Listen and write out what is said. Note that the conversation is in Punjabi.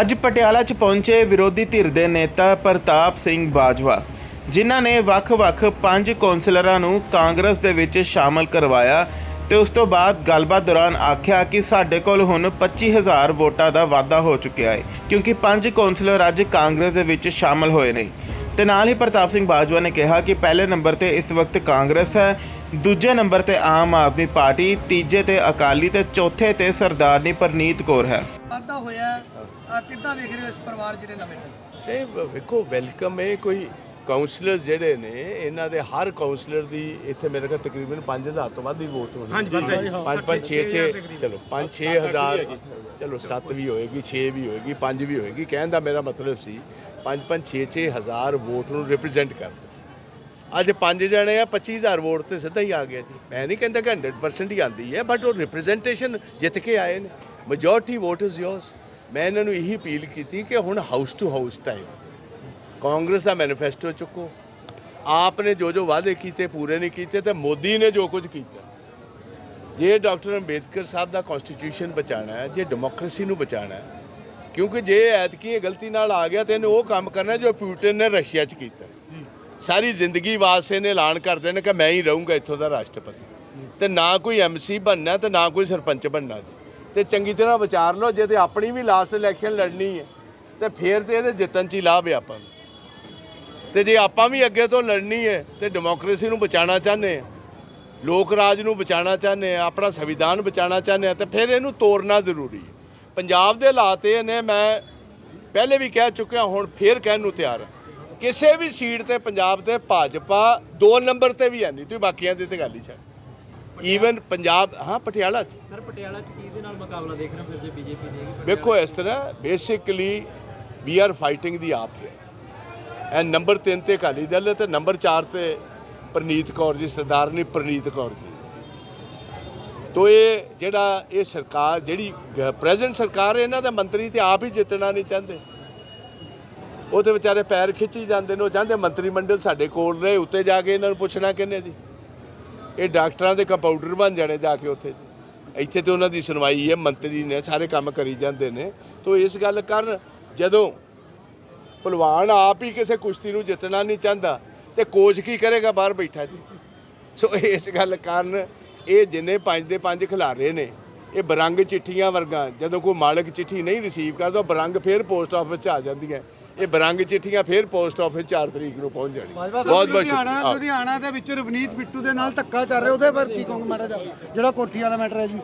ਅੱਜ ਪਟਿਆਲਾ 'ਚ ਪਹੁੰਚੇ ਵਿਰੋਧੀ ਧਿਰ ਦੇ ਨੇਤਾ ਪ੍ਰਤਾਪ ਸਿੰਘ ਬਾਜਵਾ, ਜਿਨ੍ਹਾਂ ਨੇ ਵੱਖ-ਵੱਖ ਪੰਜ ਕੌਂਸਲਰਾਂ ਨੂੰ ਕਾਂਗਰਸ ਦੇ ਵਿੱਚ ਸ਼ਾਮਲ ਕਰਵਾਇਆ ਤੇ ਉਸ ਤੋਂ ਬਾਅਦ ਗੱਲਬਾਤ ਦੌਰਾਨ ਆਖਿਆ ਕਿ ਸਾਡੇ ਕੋਲ ਹੁਣ 25000 ਵੋਟਾਂ ਦਾ ਵਾਅਦਾ ਹੋ ਚੁੱਕਿਆ ਹੈ, ਕਿਉਂਕਿ ਪੰਜ ਕੌਂਸਲਰ ਅੱਜ ਕਾਂਗਰਸ ਦੇ ਵਿੱਚ ਸ਼ਾਮਲ ਹੋਏ ਨੇ। ਤੇ ਨਾਲ ਹੀ ਪ੍ਰਤਾਪ ਸਿੰਘ ਬਾਜਵਾ ਨੇ ਕਿਹਾ ਕਿ ਪਹਿਲੇ ਨੰਬਰ ਤੇ ਇਸ ਵਕਤ ਕਾਂਗਰਸ ਹੈ ਦੂਜੇ ਨੰਬਰ ਤੇ ਆਮ ਆਦਮੀ ਪਾਰਟੀ ਤੀਜੇ ਤੇ ਅਕਾਲੀ ਤੇ ਚੌਥੇ ਤੇ ਸਰਦਾਰਨੀ ਪਰਨੀਤ ਕੌਰ ਹੈ। ਵਾਧਾ ਹੋਇਆ ਕਿੱਦਾਂ ਵੇਖ ਰਹੇ ਹੋ ਇਸ ਪਰਿਵਾਰ ਜਿਹੜੇ ਨਵੇਂ ਨੇ? ਇਹ ਵੇਖੋ ਵੈਲਕਮ ਹੈ ਕੋਈ ਕਾਉਂਸਲਰ ਜਿਹੜੇ ਨੇ ਇਹਨਾਂ ਦੇ ਹਰ ਕਾਉਂਸਲਰ ਦੀ ਇੱਥੇ ਮੇਰੇ ਕੋਲ ਤਕਰੀਬਨ 5000 ਤੋਂ ਵੱਧ ਦੀ ਵੋਟ ਹੋਣੀ ਹਾਂਜੀ 5 5 6 6 ਚਲੋ 5 6000 ਚਲੋ 7 ਵੀ ਹੋਏਗੀ 6 ਵੀ ਹੋਏਗੀ 5 ਵੀ ਹੋਏਗੀ। ਕਹਿਣ ਦਾ ਮੇਰਾ ਮਤਲਬ ਸੀ 5 5 6 6000 ਵੋਟ ਨੂੰ ਰਿਪਰੈਜ਼ੈਂਟ ਕਰਦੇ। ਅੱਜ ਪੰਜ ਜਣੇ ਆ 25000 ਵੋਟ ਤੇ ਸਿੱਧਾ ਹੀ ਆ ਗਿਆ ਜੀ। ਮੈਂ ਨਹੀਂ ਕਹਿੰਦਾ ਕਿ 100% ਹੀ ਆਂਦੀ ਹੈ ਬਟ ਉਹ ਰਿਪਰੈਜ਼ੈਂਟੇਸ਼ਨ ਜਿੱਤ ਕੇ ਆਏ ਨੇ। ਮੈਜੋਰਟੀ ਵੋਟ ਇਜ਼ ਯੋਰਸ ਮੈਂ ਇਹਨਾਂ ਨੂੰ ਇਹੀ ਅਪੀਲ ਕੀਤੀ ਕਿ ਹੁਣ house to house time Congress the manifesto ਚੁੱਕੋ। ਆਪ ਨੇ ਜੋ ਜੋ ਵਾਅਦੇ ਕੀਤੇ, ਪੂਰੇ ਨਹੀਂ ਕੀਤੇ, ਤੇ ਮੋਦੀ ਨੇ ਜੋ ਕੁਝ ਕੀਤਾ। ਜੇ ਡਾਕਟਰ ਅੰਬੇਦਕਰ ਸਾਹਿਬ ਦਾ ਕਨਸਟੀਟਿਊਸ਼ਨ ਬਚਾਣਾ ਹੈ, ਜੇ ਡੈਮੋਕ੍ਰੇਸੀ ਨੂੰ ਬਚਾਣਾ ਹੈ, ਕਿਉਂਕਿ ਜੇ ਐਤਕੀ ਇਹ ਗਲਤੀ ਨਾਲ ਆ ਗਿਆ, ਤੇ ਇਹਨੇ ਉਹ ਕੰਮ ਕਰਨਾ ਜੋ ਪਿਊਟਨ ਨੇ ਰਸ਼ੀਆ 'ਚ ਕੀਤਾ। ਸਾਰੀ ਜ਼ਿੰਦਗੀ ਵਾਸਤੇ ਨੇ ਐਲਾਨ ਕਰਦੇ ਨੇ ਕਿ ਮੈਂ ਹੀ ਰਹੂੰਗਾ ਇੱਥੋਂ ਦਾ ਰਾਸ਼ਟਰਪਤੀ। ਤੇ ਨਾ ਕੋਈ ਐਮਸੀ ਬਣਨਾ ਤੇ ਨਾ ਕੋਈ ਸਰਪੰਚ ਬਣਨਾ ਜੀ। ਤੇ ਚੰਗੀ ਤਰ੍ਹਾਂ ਵਿਚਾਰ ਲਓ, ਜੇ ਤੇ ਆਪਣੀ ਵੀ ਲਾਸਟ ਇਲੈਕਸ਼ਨ ਲੜਨੀ ਹੈ, ਤੇ ਫੇਰ ਤੇ ਇਹਦੇ ਜਿੱਤਣ 'ਚ ਹੀ ਲਾਭ ਹੈ ਆਪਾਂ ਨੂੰ। ਤੇ ਜੇ ਆਪਾਂ ਵੀ ਅੱਗੇ ਤੋਂ ਲੜਨੀ ਹੈ, ਤੇ ਡੈਮੋਕ੍ਰੇਸੀ ਨੂੰ ਬਚਾਉਣਾ ਚਾਹੁੰਦੇ ਆ ਲੋਕ ਰਾਜ ਨੂੰ ਬਚਾਉਣਾ ਚਾਹੁੰਦੇ ਆ ਆਪਣਾ ਸੰਵਿਧਾਨ ਬਚਾਉਣਾ ਚਾਹੁੰਦੇ ਆ ਤੇ ਫਿਰ ਇਹਨੂੰ ਤੋੜਨਾ ਜ਼ਰੂਰੀ ਹੈ। ਪੰਜਾਬ ਦੇ ਹਾਲਾਤ ਇਹ ਨੇ, ਮੈਂ ਪਹਿਲੇ ਵੀ ਕਹਿ ਚੁੱਕਿਆ, ਹੁਣ ਫੇਰ ਕਹਿਣ ਨੂੰ ਤਿਆਰ ਹਾਂ। ਕਿਸੇ ਵੀ ਸੀਟ ਤੇ ਪੰਜਾਬ ਤੇ ਭਾਜਪਾ ਦੋ ਨੰਬਰ ਤੇ ਵੀ ਹੈ ਨਹੀਂ ਤੁਸੀਂ ਬਾਕੀਆਂ ਦੀ ਤੇ ਗੱਲ ਹੀ ਛੱਡ। ਈਵਨ ਪੰਜਾਬ ਹਾਂ ਪਟਿਆਲਾ ਚ। ਸਰ ਪਟਿਆਲਾ ਚ ਕੀ ਦੇ ਨਾਲ ਮੁਕਾਬਲਾ ਦੇਖ ਰਹੇ ਫਿਰ ਜੇ ਬੀਜੇਪੀ ਦੇਗੀ ਵੇਖੋ ਇਸ ਤਰ੍ਹਾਂ basically we are fighting the AAP ਹੈ। ਐ ਨੰਬਰ 3 ਤੇ ਅਕਾਲੀ ਦਲ ਤੇ ਨੰਬਰ 4 ਤੇ ਪ੍ਰਨੀਤ ਕੌਰ ਜੀ ਸਰਦਾਰਨੀ ਪ੍ਰਨੀਤ ਕੌਰ ਜੀ। ਤੋ ਇਹ ਜਿਹੜਾ ਇਹ ਸਰਕਾਰ ਜਿਹੜੀ ਪ੍ਰੈਜ਼ੈਂਟ ਸਰਕਾਰ ਇਹਨਾਂ ਦੇ ਮੰਤਰੀ ਤੇ ਆਪ ਹੀ ਜਿੱਤਣਾ ਨਹੀਂ ਚਾਹੁੰਦੇ। ਉਹ ਤੇ ਵਿਚਾਰੇ ਪੈਰ ਖਿੱਚੀ ਜਾਂਦੇ ਨੇ, ਉਹ ਚਾਹੁੰਦੇ ਮੰਤਰੀ ਮੰਡਲ ਸਾਡੇ ਕੋਲ ਰਹੇ, ਉੱਤੇ ਜਾ ਕੇ ਇਹਨਾਂ ਨੂੰ ਪੁੱਛਣਾ ਕਿੰਨੇ ਜੀ ਇਹ ਡਾਕਟਰਾਂ ਦੇ ਕੰਪਾਊਂਡਰ ਬਣ ਜਾਣੇ ਜਾ ਕੇ ਉੱਥੇ। ਇੱਥੇ ਤੇ ਉਹਨਾਂ ਦੀ ਸੁਣਵਾਈ ਹੈ, ਮੰਤਰੀ ਨੇ, ਸਾਰੇ ਕੰਮ ਕਰੀ ਜਾਂਦੇ ਨੇ। ਤੋ ਇਸ ਗੱਲ ਕਰਨ ਜਦੋਂ ਪਹਿਲਵਾਨ ਆਪ ਹੀ ਕਿਸੇ ਕੁਸ਼ਤੀ ਨੂੰ ਜਿੱਤਣਾ ਨਹੀਂ ਚਾਹੁੰਦਾ, ਤੇ ਕੋਚ ਕੀ ਕਰੇਗਾ ਬਾਹਰ ਬੈਠਾ ਜੀ? ਸੋ ਇਸ ਗੱਲ ਕਾਰਨ ਇਹ ਜਿੰਨੇ ਪੰਜ ਦੇ ਪੰਜ ਖਿਲਾਰੇ ਨੇ ਇਹ ਬਰੰਗ ਚਿੱਠੀਆਂ ਵਰਗਾ ਜਦੋਂ ਕੋਈ ਮਾਲਕ ਚਿੱਠੀ ਨਹੀਂ ਰਿਸੀਵ ਕਰਦਾ ਬਰੰਗ ਫੇਰ ਪੋਸਟ ਆਫਿਸ 'ਚ ਆ ਜਾਂਦੀਆਂ। ਇਹ ਬਰੰਗ ਚਿੱਠੀਆਂ ਫੇਰ ਪੋਸਟ ਆਫਿਸ 4 ਤਰੀਕ ਨੂੰ ਪਹੁੰਚ ਜਾਣੀ ਬਹੁਤ ਬਹੁਤ ਲੁਧਿਆਣਾ ਸ਼ੁਕਰੀਆ। ਲੁਧਿਆਣਾ ਦੇ ਵਿੱਚ ਰਵਨੀਤ ਬਿੱਟੂ ਦੇ ਨਾਲ ਧੱਕਾ ਚੱਲ ਰਿਹਾ ਉਹਦੇ ਪਰ ਕੀ ਕਹੋਗੇ ਮਾੜਾ ਜਿਹਾ? ਜਿਹੜਾ ਕੋਠੀ ਵਾਲਾ ਮੈਟਰ ਹੈ ਜੀ।